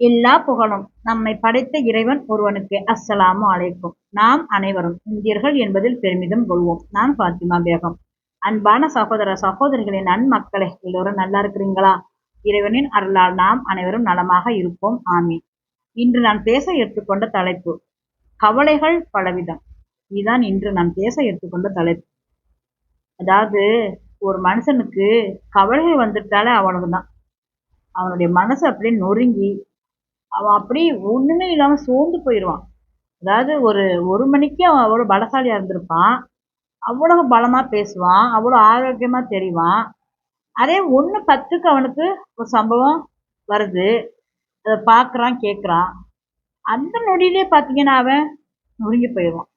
எல்லா புகழும் நம்மை படைத்த இறைவன் ஒருவனுக்கு. அஸ்ஸலாமு அலைக்கும். நாம் அனைவரும் இந்தியர்கள் என்பதில் பெருமிதம் கொள்வோம். நான் பாத்திமா பேகம். அன்பான சகோதர சகோதரிகளின் நன்மக்களே எல்லோரும் நல்லா இருக்கிறீங்களா? இறைவனின் அருளால் நாம் அனைவரும் நலமாக இருப்போம். ஆமீன். இன்று நான் பேச எடுத்துக்கொண்ட தலைப்பு கவலைகள் பலவிதம். இதுதான் இன்று நான் பேச எடுத்துக்கொண்ட தலைப்பு. அதாவது ஒரு மனுஷனுக்கு கவலைகள் வந்துட்டாலே அவனுக்குதான் அவனுடைய மனசு அப்படியே நொறுங்கி அவன் அப்படி ஒன்றுமே இல்லாமல் சோர்ந்து போயிடுவான் அதாவது ஒரு ஒரு மணிக்கு அவன் அவ்வளோ பலசாலியாக இருந்திருப்பான். அவ்வளோ பலமாக பேசுவான். அவ்வளோ ஆரோக்கியமாக தெரிவான். அதே ஒன்று பத்துக்கு அவனுக்கு ஒரு சம்பவம் வருது. அதை பார்க்குறான் கேட்குறான் அந்த நொடியிலே பார்த்தீங்கன்னா அவன் நொறுங்கி போயிடுவான்.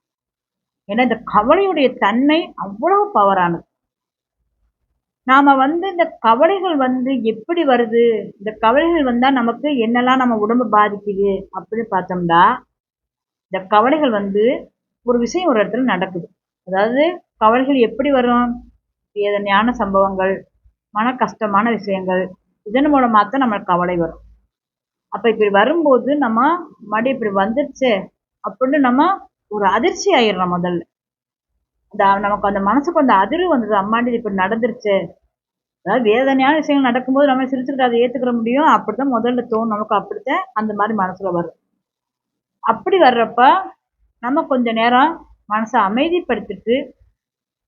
ஏன்னா இந்த கவலையுடைய தன்மை அவ்வளோ பவரானது நாம வந்து இந்த கவலைகள் வந்து எப்படி வருது? இந்த கவலைகள் வந்தா நமக்கு என்னெல்லாம் நம்ம உடம்பு பாதிக்குது அப்படின்னு பார்த்தோம்னா இந்த கவலைகள் வந்து ஒரு விஷயம் ஒரு இடத்துல நடக்குது. அதாவது கவலைகள் எப்படி வரும்? வேதனையான சம்பவங்கள் மன கஷ்டமான விஷயங்கள் இதன் மூலமாக தான் நம்மளுக்கு கவலை வரும். அப்போ இப்படி வரும்போது நம்ம மடி இப்படி வந்துடுச்சு அப்படின்னு நம்ம ஒரு அதிர்ச்சி ஆயிடுறோம் முதல்ல. அந்த நமக்கு அந்த மனசுக்கு அந்த அதிர்வு வந்தது. அம்மாண்டி இப்படி நடந்துருச்சு. அதாவது வேதனையான விஷயங்கள் நடக்கும்போது நம்ம சிரிச்சுக்கிட்டு அதை ஏற்றுக்கிற முடியும். அப்படி தான் முதல்ல தோணும். நமக்கு அப்படித்தான் அந்த மாதிரி மனசில் வரும். அப்படி வர்றப்ப நம்ம கொஞ்ச நேரம் மனசை அமைதிப்படுத்திட்டு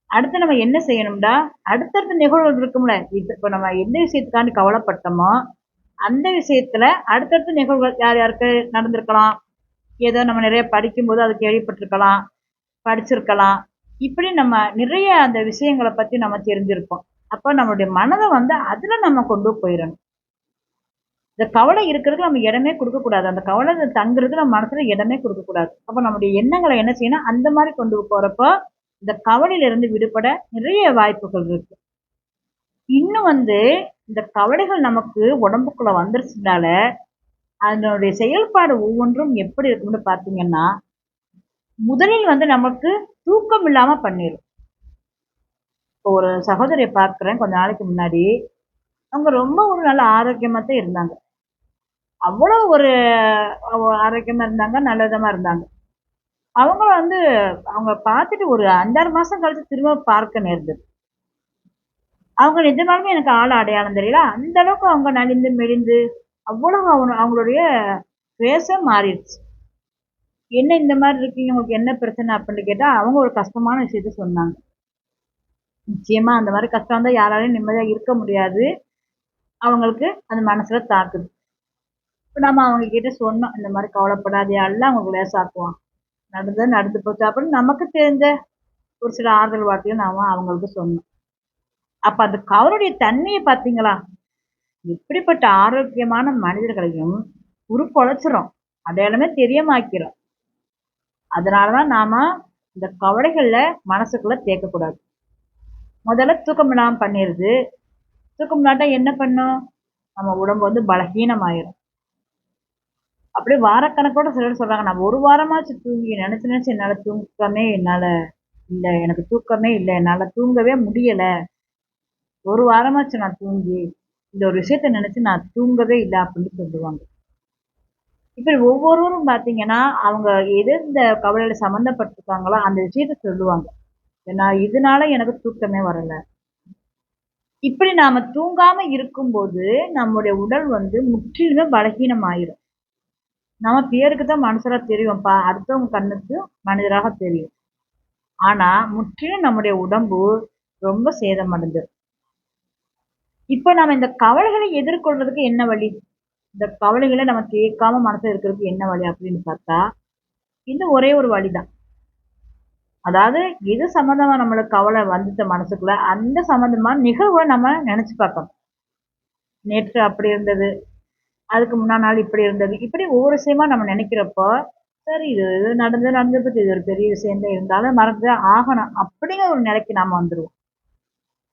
அடுத்து நம்ம என்ன செய்யணும்டா? அடுத்தடுத்த நிகழ்வுகள் இருக்கும்ல. இப்போ நம்ம எந்த விஷயத்துக்காண்டி கவலைப்பட்டோமோ அந்த விஷயத்துல அடுத்தடுத்த நிகழ்வுகள் யார் யாருக்கு நடந்திருக்கலாம். ஏதோ நம்ம நிறைய படிக்கும்போது அது கேள்விப்பட்டிருக்கலாம் படிச்சிருக்கலாம். இப்படி நம்ம நிறைய அந்த விஷயங்களை பற்றி நம்ம தெரிஞ்சிருப்போம். அப்போ நம்மளுடைய மனதை வந்து அதில் நம்ம கொண்டு போயிடணும். இந்த கவலை இருக்கிறதுக்கு நம்ம இடமே கொடுக்கக்கூடாது. அந்த கவலை தங்குறதுக்கு நம்ம மனசில் இடமே கொடுக்கக்கூடாது. அப்போ நம்முடைய எண்ணங்களை என்ன செய்யணும்? அந்த மாதிரி கொண்டு போகிறப்போ இந்த கவலையிலிருந்து விடுபட நிறைய வாய்ப்புகள் இருக்கு. இன்னும் வந்து இந்த கவலைகள் நமக்கு உடம்புக்குள்ள வந்துருச்சுனால அதனுடைய செயல்பாடு ஒவ்வொன்றும் எப்படி இருக்கும்னு பார்த்தீங்கன்னா முதலில் வந்து நமக்கு தூக்கம் இல்லாம பண்ணிடும் இப்போ ஒரு சகோதரியை பார்க்குறேன் கொஞ்ச நாளைக்கு முன்னாடி. அவங்க ரொம்ப ஒரு நல்ல ஆரோக்கியமாக தான் இருந்தாங்க. அவ்வளோ ஒரு ஆரோக்கியமாக இருந்தாங்க நல்ல விதமாக இருந்தாங்க. அவங்க வந்து அவங்க பார்த்துட்டு ஒரு அஞ்சாறு மாதம் கழித்து திரும்ப பார்க்க நேர்ந்தது. அவங்க நிஜமாலுமே எனக்கு ஆள் அடையாளம் தெரியல. அந்த அளவுக்கு அவங்க நலிந்து மெலிந்து அவ்வளோ அவங்க அவங்களுடைய பேச மாறிடுச்சு. என்ன இந்த மாதிரி இருக்கீங்க? உங்களுக்கு என்ன பிரச்சனை? அப்படின்னு கேட்டால் அவங்க ஒரு கஷ்டமான விஷயத்த சொன்னாங்க. நிச்சயமாக அந்த மாதிரி கஷ்டம் இருந்தால் யாராலையும் நிம்மதியாக இருக்க முடியாது. அவங்களுக்கு அந்த மனசில் தாக்குது. இப்போ நம்ம அவங்க கிட்ட சொன்னோம் இந்த மாதிரி கவலைப்படாதே எல்லாம் அவங்களுக்கு லேசாக்குவான் நடந்தது நடந்து போச்சு. அப்படின்னு நமக்கு தெரிஞ்ச ஒரு சில ஆறுதல் வார்த்தையும் நாம அவங்களுக்கு சொன்னோம். அப்போ அந்த கவருடைய தன்மையை பார்த்தீங்களா? எப்படிப்பட்ட ஆரோக்கியமான மனிதர்களையும் உருப்பொழைச்சிரும் அடையாளமே தெரியமாக்கிறோம். அதனாலதான் நாம இந்த கவலைகள்ல மனசுக்குள்ள தேக்கக்கூடாது. முதல்ல தூக்கம் இல்லாமல் பண்ணிடுது தூக்கம் இல்லாட்டா என்ன பண்ணும்? நம்ம உடம்பு வந்து பலகீனமாயிரும். அப்படியே வாரக்கணக்கோட சிலர் சொல்றாங்க நான் ஒரு வாரமாச்சு தூங்கி நினைச்சு நினைச்சு என்னால தூக்கமே என்னால இல்லை எனக்கு தூக்கமே இல்லை என்னால தூங்கவே முடியல. ஒரு வாரமாச்சு நான் தூங்கி இந்த ஒரு விஷயத்த நினைச்சு நான் தூங்கவே இல்லை அப்படின்னு சொல்லுவாங்க. இப்படி ஒவ்வொருவரும் பார்த்தீங்கன்னா அவங்க எது இந்த கவலையில சம்மந்தப்பட்டிருக்காங்களோ அந்த விஷயத்த சொல்லுவாங்க. ஏன்னா இதனால எனக்கு தூக்கமே வரல. இப்படி நாம தூங்காம இருக்கும்போது நம்முடைய உடல் வந்து முற்றிலுமே பலகீனம் ஆயிரும் நம்ம பேருக்கு தான் மனுஷரா தெரியும்ப்பா. அடுத்தவங்க கண்ணுக்கு மனிதராக தெரியும். ஆனா முற்றிலும் நம்முடைய உடம்பு ரொம்ப சேதமடைஞ்சிடும் இப்ப நம்ம இந்த கவலைகளை எதிர்கொள்றதுக்கு என்ன வழி? இந்த கவலைகளை நம்ம கேட்காம மனசுல இருக்கிறதுக்கு என்ன வழி அப்படின்னு பார்த்தா இது ஒரே ஒரு வழிதான். அதாவது எது சம்மந்தமா நம்மளுக்கு கவலை வந்துட்ட மனசுக்குள்ள அந்த சம்மந்தமா நிகழ்வுகளை நம்ம நினைச்சு பார்க்கணும். நேற்று அப்படி இருந்தது அதுக்கு முன்னா நாள் இப்படி இருந்தது இப்படி ஒவ்வொரு விஷயமா நம்ம நினைக்கிறப்போ சரி இது இது நடந்து நடந்தது இது ஒரு பெரிய விஷயம் தான் இருந்தாலும் மறந்து ஆகணும். அப்படிங்கிற ஒரு நிலைக்கு நாம வந்துடுவோம்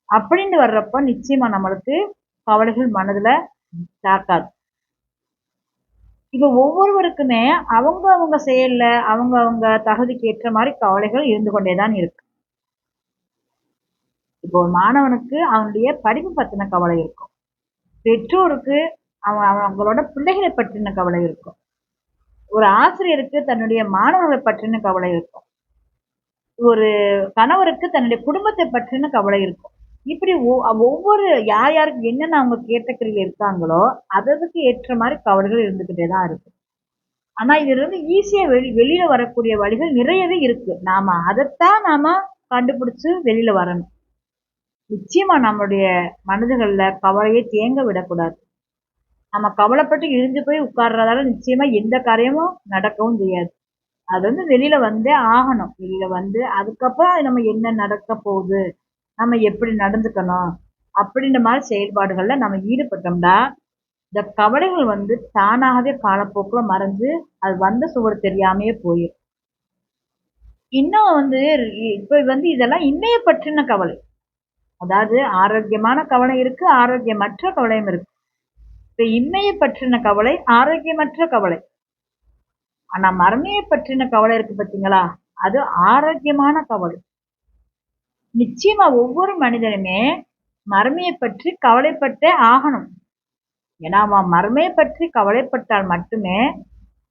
அப்படின்னு வர்றப்போ நிச்சயமா நம்மளுக்கு கவலைகள் மனதுல தாக்காது இப்போ ஒவ்வொருவருக்குமே அவங்க அவங்க செயல்ல அவங்க அவங்க தகுதிக்கு ஏற்ற மாதிரி கவலைகள் இருந்து கொண்டே தான் இருக்கு. இப்போ ஒரு மாணவனுக்கு அவனுடைய படிப்பு பத்தின கவலை இருக்கும். பெற்றோருக்கு அவன் அவங்களோட பிள்ளைகளை பற்றின கவலை இருக்கும். ஒரு ஆசிரியருக்கு தன்னுடைய மாணவர்களை பற்றின கவலை இருக்கும். ஒரு கணவருக்கு தன்னுடைய குடும்பத்தை பற்றின கவலை இருக்கும். இப்படி ஒவ்வொரு யார் யாருக்கு என்னென்ன அவங்க கேட்டகரியில் இருக்காங்களோ அதற்கு ஏற்ற மாதிரி கவலைகள் இருந்துக்கிட்டே தான் இருக்கு. ஆனால் இதிலிருந்து ஈஸியாக வெளி வெளியில் வரக்கூடிய வழிகள் நிறையவே இருக்கு. நாம அதைத்தான் நாம கண்டுபிடிச்சு வெளியில் வரணும். நிச்சயமாக நம்மளுடைய மனதுகளில் கவலையை தேங்க விடக்கூடாது. நம்ம கவலைப்பட்டு இழிஞ்சு போய் உட்கார்றதால நிச்சயமாக எந்த காரியமும் நடக்கவும் செய்யாது. அது வந்து வெளியில் வந்தே ஆகணும். வெளியில் வந்து அதுக்கப்புறம் நம்ம என்ன நடக்க போகுது? நம்ம எப்படி நடந்துக்கணும்? அப்படின்ற மாதிரி செயல்பாடுகளில் நம்ம ஈடுபட்டோம்னா இந்த கவலைகள் வந்து தானாகவே காலப்போக்கில் மறைஞ்சு அது வந்த சுவர் தெரியாமையே போயிடும் இன்னும் வந்து இப்போ வந்து இதெல்லாம் இன்னைய பற்றின கவலை. அதாவது ஆரோக்கியமான கவலை இருக்கு ஆரோக்கியமற்ற கவலையும் இருக்கு. இப்போ இன்மையை பற்றின கவலை ஆரோக்கியமற்ற கவலை. ஆனால் மரமையை பற்றின கவலை இருக்கு பார்த்தீங்களா அது ஆரோக்கியமான கவலை. நிச்சயமா ஒவ்வொரு மனிதனுமே மறுமையை பற்றி கவலைப்பட்டே ஆகணும். ஏன்னா அவன் மறுமையை பற்றி கவலைப்பட்டால் மட்டுமே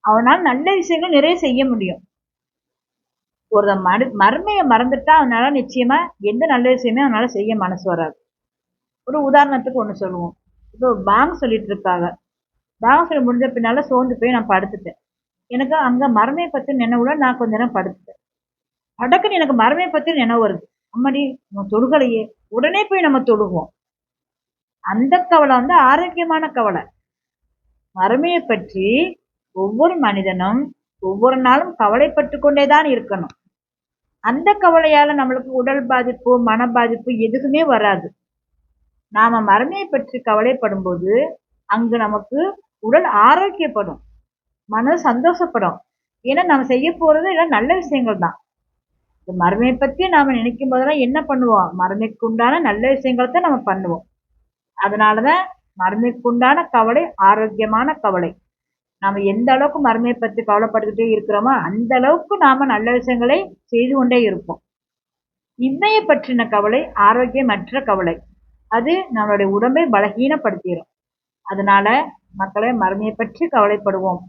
அவனால் நல்ல விஷயங்கள் நிறைய செய்ய முடியும். ஒரு மறு மறுமையை மறந்துட்டா அவனால நிச்சயமா எந்த நல்ல விஷயமே அவனால செய்ய மனசு வராது. ஒரு உதாரணத்துக்கு ஒன்று சொல்லுவோம். இப்போ பேங்க் சொல்லிட்டு இருக்காங்க. பேங்க் சொல்லி முடிஞ்ச பின்னால சோர்ந்து போய் நான் படுத்துட்டேன். எனக்கு அங்கே மரமையை பற்றி நினைவுல நான் கொஞ்ச நேரம் படுத்துட்டேன். அடக்குன்னு எனக்கு மரமையை பற்றி நினைவு வருது. அம்மாடி நம்ம தொழுகலையே. உடனே போய் நம்ம தொழுவோம். அந்த கவலை வந்து ஆரோக்கியமான கவலை. மறுமையை பற்றி ஒவ்வொரு மனிதனும் ஒவ்வொரு நாளும் கவலைப்பட்டு கொண்டே தான் இருக்கணும். அந்த கவலையால் நம்மளுக்கு உடல் பாதிப்பு மன பாதிப்பு எதுவுமே வராது. நாம் மறுமையை பற்றி கவலைப்படும் போது அங்கு நமக்கு உடல் ஆரோக்கியப்படும். மனது சந்தோஷப்படும். ஏன்னா நம்ம செய்ய போகிறது எல்லாம் நல்ல விஷயங்கள் தான். மறுமையை பற்றி நாம் நினைக்கும் போதெல்லாம் என்ன பண்ணுவோம்? மறுமைக்கு உண்டான நல்ல விஷயங்களை தான் நம்ம பண்ணுவோம். அதனால தான் மறுமைக்கு உண்டான கவலை ஆரோக்கியமான கவலை. நாம் எந்த அளவுக்கு மறுமையை பற்றி கவலைப்பட்டுக்கிட்டே இருக்கிறோமோ அந்த அளவுக்கு நாம் நல்ல விஷயங்களை செய்து கொண்டே இருப்போம். இம்மையை பற்றின கவலை ஆரோக்கியமற்ற கவலை அது நம்மளுடைய உடம்பை பலகீனப்படுத்திடும். அதனால மக்களை மறுமையை பற்றி கவலைப்படுவோம்.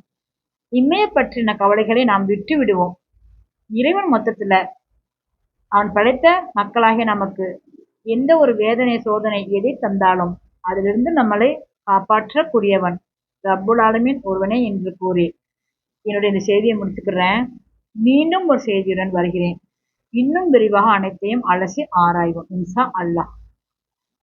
இம்மையை பற்றின கவலைகளை நாம் விட்டு விடுவோம் இறைவன் மொத்தத்துல அவன் படைத்த மக்களாகிய நமக்கு எந்த ஒரு வேதனை சோதனை எதை தந்தாலும் அதிலிருந்து நம்மளை காப்பாற்றக்கூடியவன் ரப்புல் ஆலமின் ஒருவனே என்று கூறி என்னுடைய இந்த செய்தியை முடிச்சுக்கிறேன். மீண்டும் ஒரு செய்தியுடன் வருகிறேன். இன்னும் விரிவாக அனைத்தையும் அலசி ஆராய்வோம். இன்சா அல்லாஹ்.